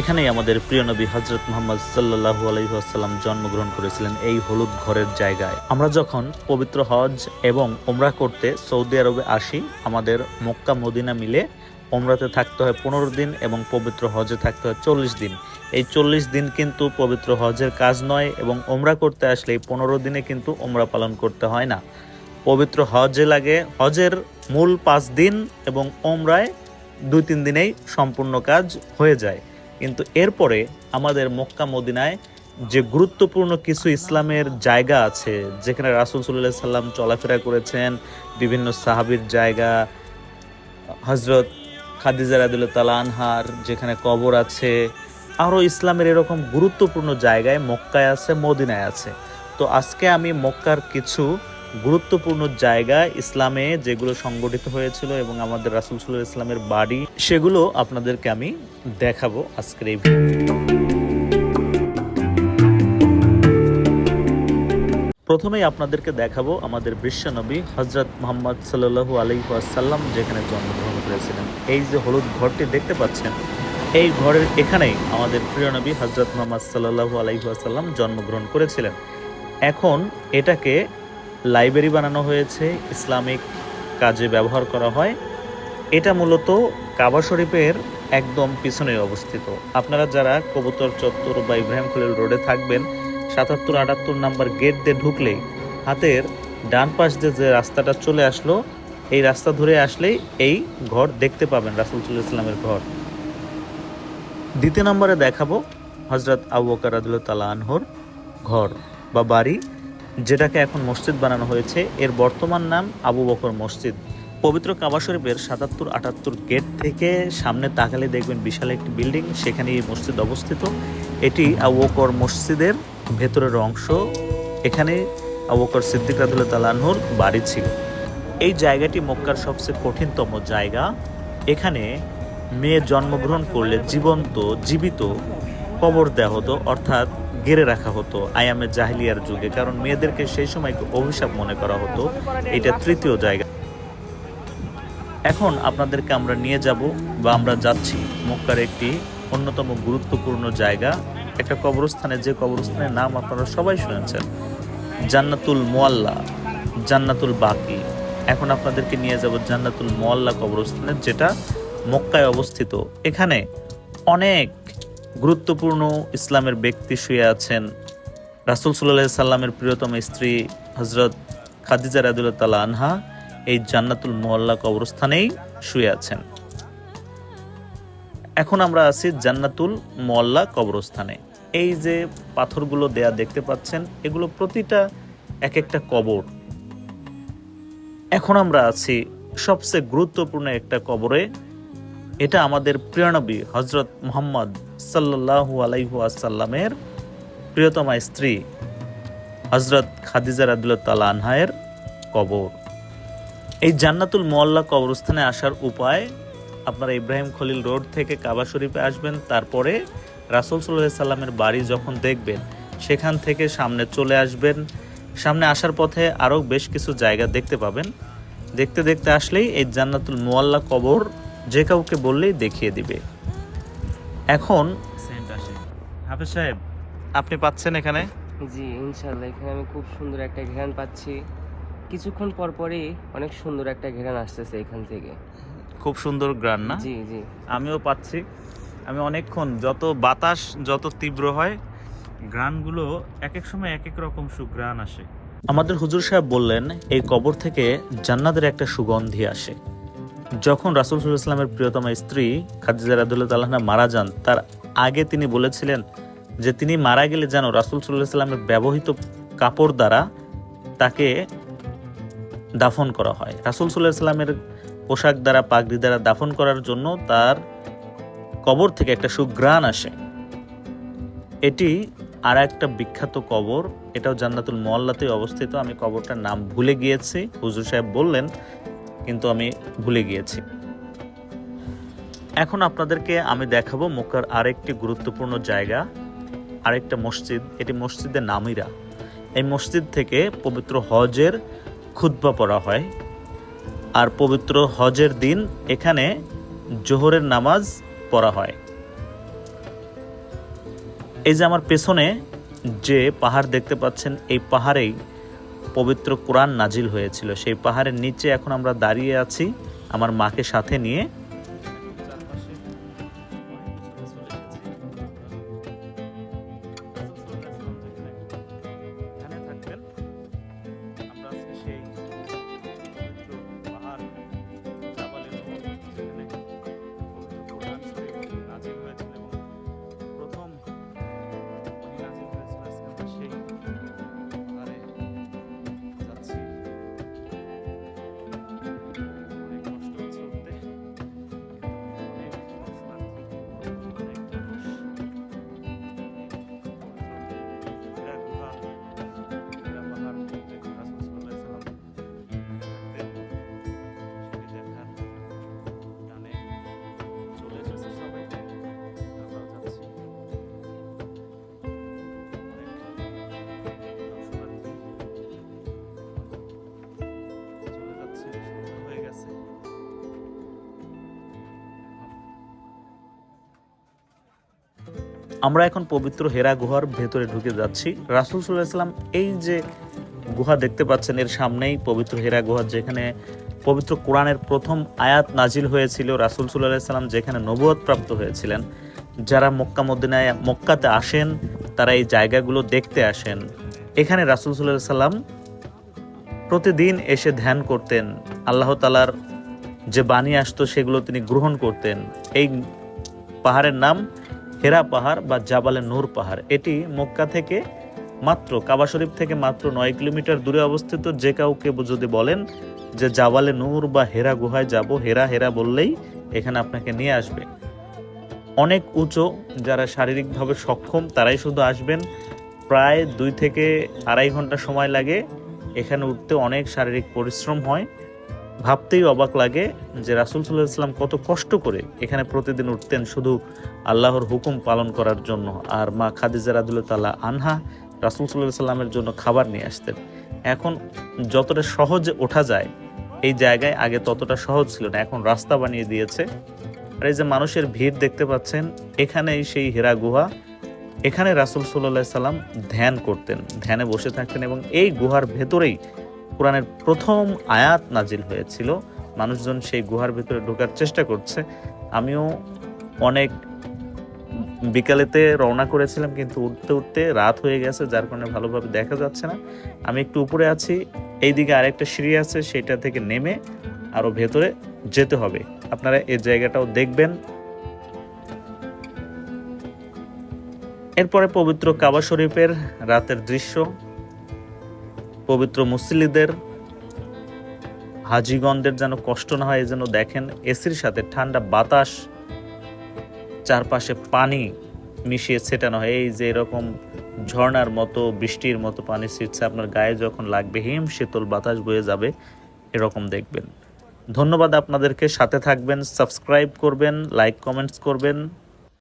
এখানেই আমাদের প্রিয় নবী হজরত মোহাম্মদ সাল্লাহু আলহিহাসাল্লাম জন্মগ্রহণ করেছিলেন এই হলুদ ঘরের জায়গায়। আমরা যখন পবিত্র হজ এবং ওমরা করতে সৌদি আরবে আসি, আমাদের মক্কা, মদিনা মিলে ওমরাতে থাকতে হয় পনেরো দিন এবং পবিত্র হজে থাকতে হয় চল্লিশ দিন। এই চল্লিশ দিন কিন্তু পবিত্র হজের কাজ নয় এবং ওমরা করতে আসলে এই পনেরো দিনে কিন্তু ওমরা পালন করতে হয় না। পবিত্র হজে লাগে, হজের মূল পাঁচ দিন এবং ওমরায় দুই তিন দিনেই সম্পূর্ণ কাজ হয়ে যায়। কিন্তু এরপরে আমাদের মক্কা মদিনায় যে গুরুত্বপূর্ণ কিছু ইসলামের জায়গা আছে, যেখানে রাসুল সাল্লাহ সাল্লাম চলাফেরা করেছেন, বিভিন্ন সাহাবির জায়গা হজরত খাদিজা রাদুল্লাহ তালা আনহার, যেখানে কবর আছে আরও ইসলামের এরকম গুরুত্বপূর্ণ জায়গায় মক্কায় আছে, মদিনায় আছে। তো আজকে আমি মক্কার কিছু গুরুত্বপূর্ণ জায়গা ইসলামে যেগুলো সংগঠিত হয়েছিল এবং আমাদের রাসুল সাল্লাহ ইসলামের বাড়ি, সেগুলো আপনাদেরকে আমি দেখাবো আজকের এই প্রথমেই আপনাদেরকে দেখাবো আমাদের বিশ্বনবী হজরত মোহাম্মদ সাল্লু আলহিহাসাল্লাম যেখানে জন্মগ্রহণ করেছিলেন। এই যে হলুদ ঘরটি দেখতে পাচ্ছেন, এই ঘরের এখানেই আমাদের প্রিয় নবী হজরত মোহাম্মদ সাল্লাহু আলহিহাসাল্লাম জন্মগ্রহণ করেছিলেন। এখন এটাকে লাইব্রেরি বানানো হয়েছে, ইসলামিক কাজে ব্যবহার করা হয়। এটা মূলত কাবা শরীফের একদম পিছনে অবস্থিত। আপনারা যারা কবুতর, চত্বর বা ইব্রাহিম খলিল রোডে থাকবেন, সাতাত্তর, আটাত্তর নাম্বার গেট দিয়ে ঢুকলেই হাতের ডান পাশ দিয়ে যে রাস্তাটা চলে আসলো, এই রাস্তা ধরে আসলেই এই ঘর দেখতে পাবেন, রাসুল ইসলামের ঘর। দ্বিতীয় নম্বরে দেখাবো হজরত আবু বকর রাদিয়াল্লাহু তাআলা আনহর ঘর বা বাড়ি। যেটাকে এখন মসজিদ বানানো হয়েছে। এর বর্তমান নাম আবু বকর মসজিদ। পবিত্র কাবা শরীফের সাতাত্তর আটাত্তর গেট থেকে সামনে তাকালে দেখবেন বিশাল একটি বিল্ডিং সেখানে এই মসজিদ অবস্থিত। এটি আবু বকর মসজিদের ভেতরের অংশ। এখানে আবু বকর সিদ্দিক রাদুল্লাহ তালানহুর বাড়ি ছিল। এই জায়গাটি মক্কার সবচেয়ে কঠিনতম জায়গা। এখানে মেয়ে জন্মগ্রহণ করলে জীবন্ত, জীবিত কবর দেওয়া হতো অর্থাৎ গেড়ে রাখা হতো। আয়ামে জাহিলিয়ার যুগে, কারণ মেয়েদেরকে সেই সময় অভিশাপ মনে করা হতো। এটা তৃতীয় জায়গা। এখন আপনাদেরকে আমরা নিয়ে যাব বা আমরা যাচ্ছি মক্কার একটি অন্যতম গুরুত্বপূর্ণ জায়গা, একটা কবরস্থানে। যে কবরস্থানের নাম আপনারা সবাই শুনেছেন, জান্নাতুল মোয়াল্লা, জান্নাতুল বাকি। এখন আপনাদেরকে নিয়ে যাব জান্নাতুল মোয়াল্লা কবরস্থানে, যেটা মক্কায় অবস্থিত। এখানে অনেক গুরুত্বপূর্ণ ইসলামের ব্যক্তি শুয়ে আছেন রাসুল সাল্লাহ সাল্লামের প্রিয়তম স্ত্রী হজরত খাদিজা রাদুল্লাহ আনহা এই জান্নাতুল মোয়াল্লা কবরস্থানেই শুয়ে আছেন। এখন আমরা আছি জান্নাতুল মোয়াল্লা কবরস্থানে। এই যে পাথরগুলো দেয়া দেখতে পাচ্ছেন, এগুলো প্রতিটা এক একটা কবর। এখন আমরা আছি সবচেয়ে গুরুত্বপূর্ণ একটা কবরে এটা আমাদের প্রিয়নবী হজরত মোহাম্মদ সাল্লাহু আলাইহু আসাল্লামের প্রিয়তমা স্ত্রী হজরত খাদিজা রাদুল্লাহ আনহায়ের কবর। এই জান্নাতুল মোয়াল্লা কবরস্থানে আসার উপায়, আপনারা ইব্রাহিম খলিল রোড থেকে কাবা শরীফে আসবেন, তারপরে রাসুল সাল্লাহ সাল্লামের বাড়ি যখন দেখবেন, সেখান থেকে সামনে চলে আসবেন। সামনে আসার পথে আরও বেশ কিছু জায়গা দেখতে পাবেন। দেখতে দেখতে আসলেই এই জান্নাতুল মোয়াল্লা কবর যে কাউকে বললেই দেখিয়ে দিবে। এখন হাফেজ সাহেব আপনি পাচ্ছেন এখানে? জি ইনশাল্লাহ এখানে আমি খুব সুন্দর একটা ঘেরান পাচ্ছি। কিছুক্ষণ পর পরই অনেক সুন্দর একটা ঘেরান আসতেছে এখান থেকে। খুব সুন্দর গ্রান না? জি জি। আমিও পাচ্ছি। আমি অনেকক্ষণ যত বাতাস যত তীব্র হয় গ্রানগুলো এক এক সময় এক এক রকম সুগ্রান আসে। আমাদের হুজুর সাহেব বললেন এই কবর থেকে জান্নাতের একটা সুগন্ধি আসে। যখন রাসুল ইসলামের প্রিয়তমা স্ত্রী খাদিজা রাদুল্লাহ তাল্লাহা মারা যান, তার আগে তিনি বলেছিলেন যে তিনি মারা গেলে যেন রাসুল সাল্লাহ ব্যবহৃত কাপড় দ্বারা তাকে দাফন করা হয়। রাসুল সাল্লাহ পোশাক দ্বারা, পাগড়ি দ্বারা দাফন করার জন্য তার কবর থেকে একটা সুগ্রাণ আসে। এটি আর একটা বিখ্যাত কবর, এটাও জান্নাতুল মোয়াল্লাতে অবস্থিত। আমি কবরটার নাম ভুলে গিয়েছি। হুজুর সাহেব বললেন কিন্তু আমি ভুলে গিয়েছি। এখন আপনাদেরকে আমি দেখাবো মক্কার আরেকটি গুরুত্বপূর্ণ জায়গা, আরেকটা মসজিদ। এটি মসজিদের নামিরা। এই মসজিদ থেকে পবিত্র হজের খুতবা পড়া হয়। আর পবিত্র হজের দিন এখানে জোহরের নামাজ পড়া হয়। এই যে আমার পেছনে যে পাহাড় দেখতে পাচ্ছেন, এই পাহাড়েই পবিত্র কোরআন নাজিল হয়েছিল। সেই পাহাড়ের নিচে এখন আমরা দাঁড়িয়ে আছি। আমার মাকে সাথে নিয়ে আমরা এখন পবিত্র হেরা গুহার ভেতরে ঢুকে যাচ্ছি। রাসুল সাল্লাম এই যে গুহা দেখতে পাচ্ছেন, এর সামনেই পবিত্র হেরা গুহা, যেখানে পবিত্র কোরআনের প্রথম আয়াত নাজিল হয়েছিল রাসুল সাল্লাম যেখানে নবুয়ত প্রাপ্ত হয়েছিলেন। যারা মক্কা মদিনায়, মক্কাতে আসেন, তারা এই জায়গাগুলো দেখতে আসেন। এখানে রাসুল সাল্লাম প্রতিদিন এসে ধ্যান করতেন। আল্লাহ তালার যে বাণী আসতো, সেগুলো তিনি গ্রহণ করতেন। এই পাহাড়ের নাম হেরা পাহাড় বা জাবালে নূর পাহাড়। এটি মক্কা থেকে মাত্র, কাবা শরীফ থেকে মাত্র নয় কিলোমিটার দূরে অবস্থিত। যে কাউকে যদি বলেন যে জাবালে নূর বা হেরা গুহায় যাব, হেরা হেরা বললেই এখানে আপনাকে নিয়ে আসবে। অনেক উঁচু, যারা শারীরিকভাবে সক্ষম, তারাই শুধু আসবেন। প্রায় দুই থেকে আড়াই ঘণ্টা সময় লাগে। এখানে উঠতে অনেক শারীরিক পরিশ্রম হয়। ভাবতেই অবাক লাগে যে রাসুল সাল্লাহ ইসলাম কত কষ্ট করে এখানে প্রতিদিন উঠতেন শুধু আল্লাহর হুকুম পালন করার জন্য আর মা খাদিজা রাদুল্লাহ আনহা রাসুল সাল্লাহ সাল্লামের জন্য খাবার নিয়ে আসতেন। এখন যতটা সহজে ওঠা যায়, এই জায়গায় আগে ততটা সহজ ছিল না, এখন রাস্তা বানিয়ে দিয়েছে। আর এই যে মানুষের ভিড় দেখতে পাচ্ছেন, এখানেই সেই হীরা গুহা। এখানে রাসুল সাল্লাহ সাল্লাম ধ্যান করতেন, ধ্যানে বসে থাকতেন এবং এই গুহার ভেতরেই কোরআনের প্রথম আয়াত নাজিল হয়েছিল। মানুষজন সেই গুহার ভেতরে ঢোকার চেষ্টা করছে। আমিও অনেক বিকালেতে রওনা করেছিলাম, কিন্তু উঠতে উঠতে রাত হয়ে গেছে, যার কারণে ভালোভাবে দেখা যাচ্ছে না। আমি একটু উপরে আছি, এইদিকে আরেকটা সিঁড়ি আছে, সেটা থেকে নেমে আরও ভেতরে যেতে হবে। আপনারা এই জায়গাটাও দেখবেন। এরপরে পবিত্র কাবা শরীফের রাতের দৃশ্য। পবিত্র মুসলিদের হাজিগণদের যেন কষ্ট না হয় যেন দেখেন এসির সাথে ঠান্ডা বাতাস, চারপাশে পানি মিশিয়ে ছেটানো হয়। এই যে এরকম ঝর্ণার মতো, বৃষ্টির মতো পানি ছিটছে, আপনার গায়ে যখন লাগবে হিম, শীতল বাতাস বয়ে যাবে, এরকম দেখবেন। ধন্যবাদ আপনাদেরকে, সাথে থাকবেন, সাবস্ক্রাইব করবেন, লাইক, কমেন্টস করবেন।